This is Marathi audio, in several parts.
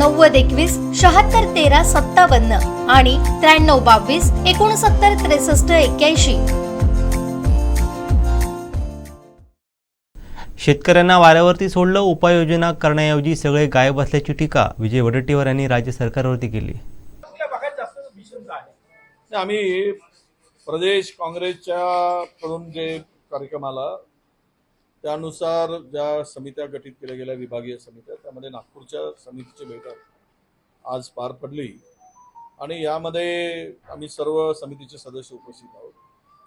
नव्वद एकवीस शहात्तर तेरा सत्तावन्न आणि त्र्याण्णव बावीस एकोणसत्तर त्रेसष्ट एक्क्याऐंशी. शेतकऱ्यांना वाऱ्यावरती सोडलं उपाययोजना करण्याऐवजी सगळे गायब असल्याची टीका विजय वडेट्टीवार यांनी राज्य सरकारवरती केली. आम्ही प्रदेश काँग्रेसच्या कडून जे कार्यक्रम आला त्यानुसार ज्या समित्या गठीत केल्या गेल्या विभागीय समित्या त्यामध्ये नागपूरच्या समितीची बैठक आज पार पडली. आणि यामध्ये आम्ही सर्व समितीचे सदस्य उपस्थित आहोत.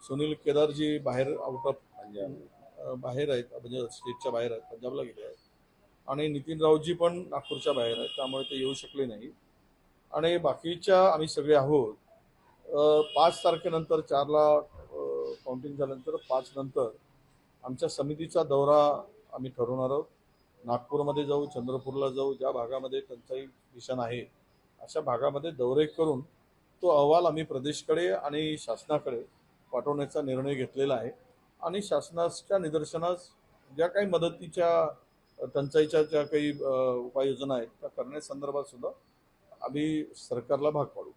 सुनील केदारजी बाहेर आउट ऑफ बाहेर आहेत म्हणजे स्टेटच्या बाहेर आहेत पंजाबला गेले आहेत. आणि नितीन राऊतजी पण नागपूरच्या बाहेर आहेत त्यामुळे ते येऊ शकले नाही. आणि बाकीच्या आम्ही सगळे आहोत पाच तारखेनंतर चारला काउंटिंग झाल्यानंतर पाच नंतर आमच्या समितीचा दौरा आम्ही ठरवणार आहोत. नागपूरमध्ये जाऊ चंद्रपूरला जाऊ ज्या भागामध्ये टंचाई भीषण आहे अशा भागामध्ये दौरे करून तो अहवाल आम्ही प्रदेशकडे आणि शासनाकडे पाठवण्याचा निर्णय घेतलेला आहे. आणि शासनाच्या निदर्शनास ज्या काही मदतीच्या टंचाईच्या ज्या काही उपाययोजना आहेत त्या करण्यासंदर्भात सुद्धा आम्ही सरकारला भाग पाडू.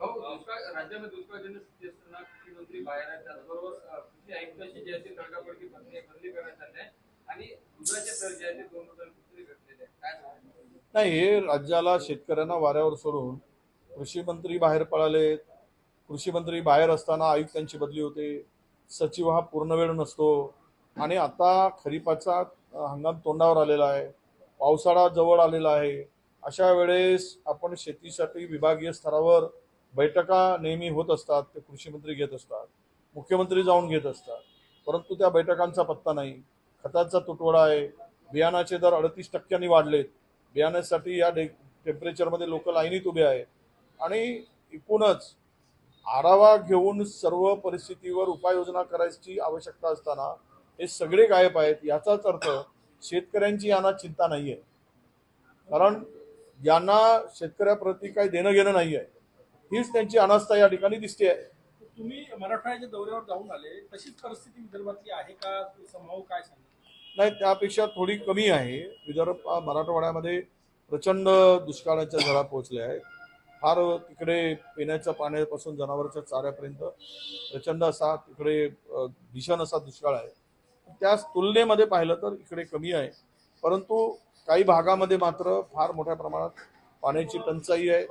राज्यामध्ये दुष्काळजन्य स्थिती असताना कृषी मंत्री बाहेर आहेत त्याचबरोबर कृषी आयुक्तांची जी तडकाफडकी बदली बदली करण्यात आली आहे आणि दुधाचे दर जे ते दोन घटलेले आहेत. काय नाही हे राज्याला शेतकऱ्यांना वाऱ्यावर सोडून कृषी मंत्री बाहेर पळाले कृषी मंत्री बाहेर असताना आयुक्तांची बदली होते. सचिव हा पूर्ण वेळ नसतो. आणि आता खरीपाचा हंगाम तोंडावर आलेला आहे. पावसाळा जवळ आलेला आहे. अशा वेळेस आपण शेतीसाठी विभागीय स्तरावर बैठका नेहमी होत असतात ते कृषी मंत्री घेत असतात मुख्यमंत्री जाऊन घेत असतात. परंतु त्या बैठकांचा पत्ता नाही. खताचा तुटवडा आहे. बियाणाचे दर अडतीस टक्क्यांनी वाढलेत. बियाण्यासाठी या डे टेम्परेचरमध्ये लोक लाईनीत उभे आहेत. आणि एकूणच आढावा घेऊन सर्व परिस्थितीवर उपाययोजना करायची आवश्यकता असताना हे सगळे गायब आहेत. याचाच अर्थ शेतकऱ्यांची यांना चिंता नाही आहे कारण यांना शेतकऱ्याप्रती काही देणं घेणं नाही आहे हीच त्यांची अनास्था या ठिकाणी दिसते आहे. तुम्ही मराठवाड्याच्या दौऱ्यावर जाऊन आले तशीच परिस्थिती विदर्भातली आहे का? समभाव काय नाही त्यापेक्षा थोडी कमी आहे. विदर्भ मराठवाड्यामध्ये प्रचंड दुष्काळाच्या झळा पोहोचल्या आहेत. फार तिकडे पिण्याच्या पाण्यापासून जनावरांच्या चाऱ्यापर्यंत प्रचंड असा तिकडे भीषण असा दुष्काळ आहे. त्या तुलनेमध्ये पाहिलं तर इकडे कमी आहे. परंतु काही भागामध्ये मात्र फार मोठ्या प्रमाणात पाण्याची टंचाई आहे.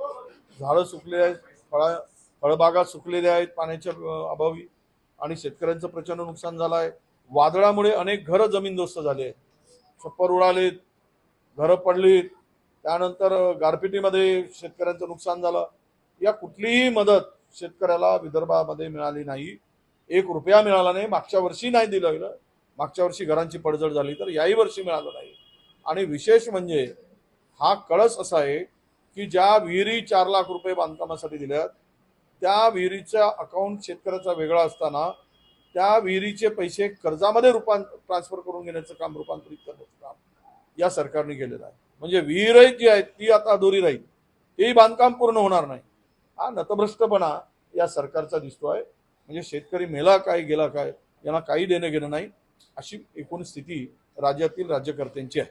झाडं सुकलेली आहेत फळा फळबागा सुकलेल्या आहेत पाण्याच्या अभावी. आणि शेतकऱ्यांचं प्रचंड नुकसान झालं आहे. वादळामुळे अनेक घरं जमीनदोस्त झाले आहेत. छप्पर उडालेत घरं पडलीत. त्यानंतर गारपिटीमध्ये शेतकऱ्यांचं नुकसान झालं. या कुठलीही मदत शेतकऱ्याला विदर्भामध्ये मिळाली नाही. एक रुपया मिळाला नाही. मागच्या वर्षी नाही दिलं गेलं. मागच्या वर्षी घरांची पडझड झाली तर याही वर्षी मिळालं नाही. आणि विशेष म्हणजे हा कळस असा आहे की ज्या विहिरी चार लाख रुपये बांधकामासाठी दिल्यात त्या विहिरीचा अकाउंट शेतकऱ्याचा वेगळा असताना त्या विहिरीचे पैसे कर्जामध्ये रूपांतर ट्रान्सफर करून घेण्याचं काम रूपांतरित करण्याचं काम या सरकारने केलेलं आहे. म्हणजे विहीरही जी आहे ती आता अधुरी राहील. तेही बांधकाम पूर्ण होणार नाही. हा नतभ्रष्टपणा या सरकारचा दिसतो आहे म्हणजे शेतकरी मेला काय गेला काय यांना काही देणं घेणं नाही अशी एकूण स्थिती राज्यातील राज्यकर्त्यांची आहे.